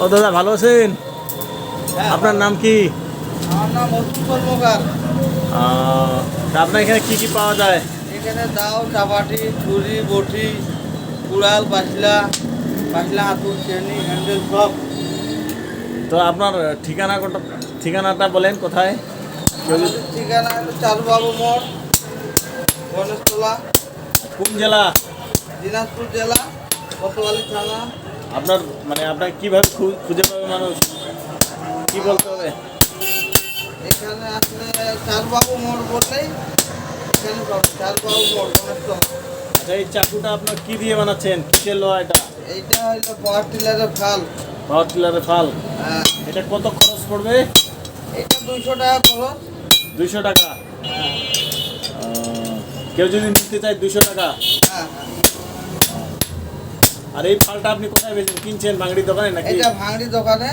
ও দাদা ভালো আছেন? হ্যাঁ, আপনার নাম কি? আপনার এখানে কি কি পাওয়া যায়? এখানে দাও চাপাটি ছুরি বটি কুড়াল বাসলা বাসলা হাতুর চেনি হ্যান্ডেল সব তো আপনার ঠিকানা কোটা- ঠিকানাটা বলেন কোথায়? ঠিকানা হলো চারুবাবু মোড় গণেশতলা। কোন জেলা? দিনাজপুর জেলা কোতোয়ালি থানা। আপনার মানে আপনার কীভাবে খুঁজে পাবে মানুষ? কি বলতে হবে? এখানে আসলে চারুবাবু মোড় বললেই এখানে চারুবাবু মোড় আচ্ছা এই চাকুটা আপনার কি দিয়ে বানাচ্ছেন? কিসের লোহা এটা? এইটা হলো পাওয়ার টিলারের ফাল। পাওয়ার টিলারের ফাল? হ্যাঁ। এটা কত খরচ পড়বে? এটা দুইশো টাকা খরচ। দুইশো টাকা? আহ, কেউ যদি নিতে চায় দুশো টাকা? হ্যাঁ হ্যাঁ। আর এই ফালটা আপনি কোথায় বেচেন? কিনছেন বাঙড়ি দোকানে নাকি? এটা ভাঙড়ি দোকানে।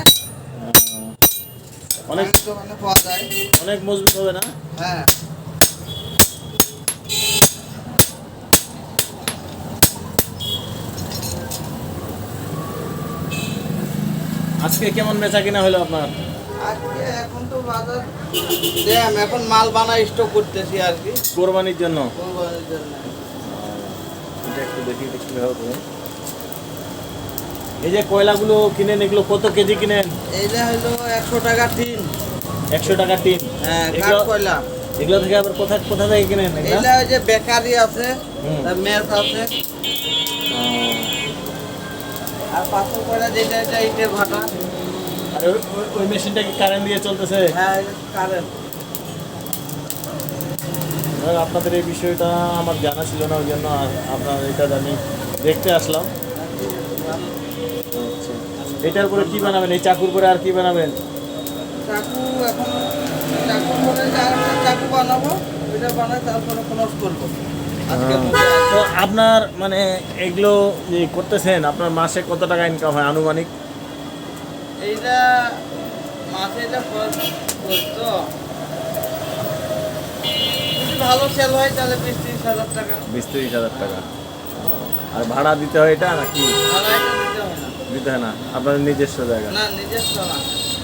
অনেক ভাঙড়ি দোকানে পাওয়া যায়। অনেক মজবুত হবে না? হ্যাঁ। আজকে কেমন বেচা কিনা হলো আপনার? আজকে এখন তো বাজার জ্যাম এখন মাল বানাই স্টক করতেছি আর কি। কোরবানির জন্য? কোরবানির জন্য। এটা একটু দেখি দেখি ভালো করে। এই যে কয়লাগুলো কিনেন এগুলো কত কেজি কিনেন? এইটা হলো একশো টাকা টিন। একশো টাকা টিন। হ্যাঁ কয়লা। এগুলো থেকে আবার কোথা কোথা থেকে কিনেন এগুলা? এইটা ওই যে বেকারি আছে মেস আছে। আর পাথর কয়লা যেটা এটা ইটের ভাটা। আর ওই- মেশিনটা কি কারেন্ট দিয়ে চলতেছে? হ্যাঁ কারেন্ট আপনাদের এই বিষয়টা আমার জানা ছিল না ওই জন্য আপনার এটা আমি দেখতে আসলাম। আচ্ছা এটার উপরে কি বানাবেন? এই চাকুর পরে আর কি বানাবেন? চাকু এখন চাকু করে চাকু বানাবো ওইটা বানাই তারপরে ক্লোজ করব। তো আপনার মানে এগুলো করতেছেন আপনার মাসে কত টাকা ইনকাম হয় আনুমানিক? এইটা মাসে এটা করতো। ভালো সেল হয় তাহলে বিশ ত্রিশ হাজার টাকা। বিশ তিরিশ হাজার টাকা। আর ভাড়া দিতে হয় এটা নাকি? ভাড়া দিতে হয় না। আপনাদের নিজস্ব জায়গা। না নিজস্ব না।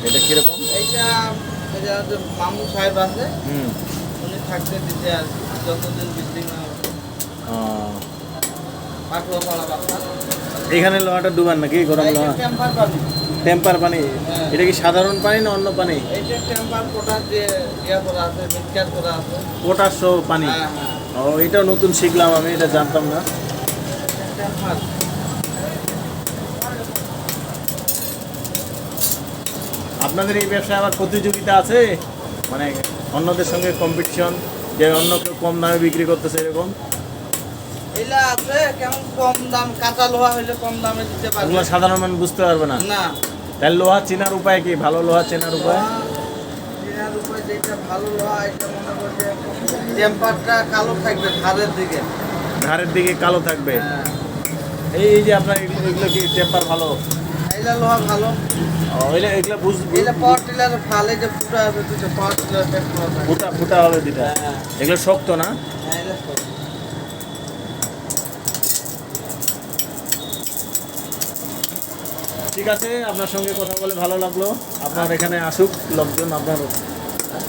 এটা কীরকম? এইটা এটা যে মামু সাহেব আছে। হুম। উনি থাকতে দিতে আর যতদিন বিল্ডিং না এখানে লোহাটা ডুবান নাকি? গরম লোহা? টেম্পার পানি। হ্যাঁ। এটা কি সাধারণ পানি না অন্য পানি? এইটা টেম্পার কোটা দিয়ে করা আছে মিক্সচার করা আছে। পোটাশ পানি? হ্যাঁ হ্যাঁ। ও এটাও নতুন শিখলাম আমি এটা জানতাম না। আপনাদের এই ব্যবসায় আবার প্রতিযোগিতা আছে? মানে অন্যদের সঙ্গে কম্পিটিশন যে অন্য কেউ কম দামে বিক্রি করতেছে এরকম? আছে কেমন কম দাম কাঁচা লোহা হইলে কম দামে দিতে পারবে। ওগুলো সাধারণ মানুষ বুঝতে পারবে না। না। তাহলে লোহা চেনার উপায় কি? ভালো লোহা চেনার উপায়? লোহা কেনার যেটা ভালো লোহা এটা মনে করছে টেম্পারটা কালো থাকবে ধারের দিকে। ধারের দিকে কালো থাকবে। হ্যাঁ। এই যে আপনার এগুলো কি টেম্পার ভালো? লোহা ভালো। ও, এগুলো এগুলো বুঝ এটা পাওয়ার টিলারের ফালে যে ফুটা আছে দুটো পাওয়ার টিলার পেট করা থাকে ফুটা ফুটা হবে দুটা এগুলো শক্ত না? হ্যাঁ এটা সব। ঠিক আছে আপনার সঙ্গে কথা বলে ভালো লাগল। আপনার এখানে আসুক লোকজন আপনার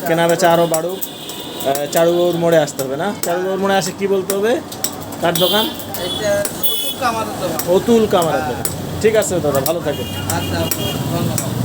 কেনা বেচা আরও বাড়ুক। চারুগৌর মোড়ে আসতে হবে না? চারুগৌর মোড়ে আসে কি বলতে হবে? কার দোকান? এইটা কামারের দোকান। অতুল কামারের দোকান। ঠিক আছে দাদা ভালো থাকেন। আচ্ছা ধন্যবাদ।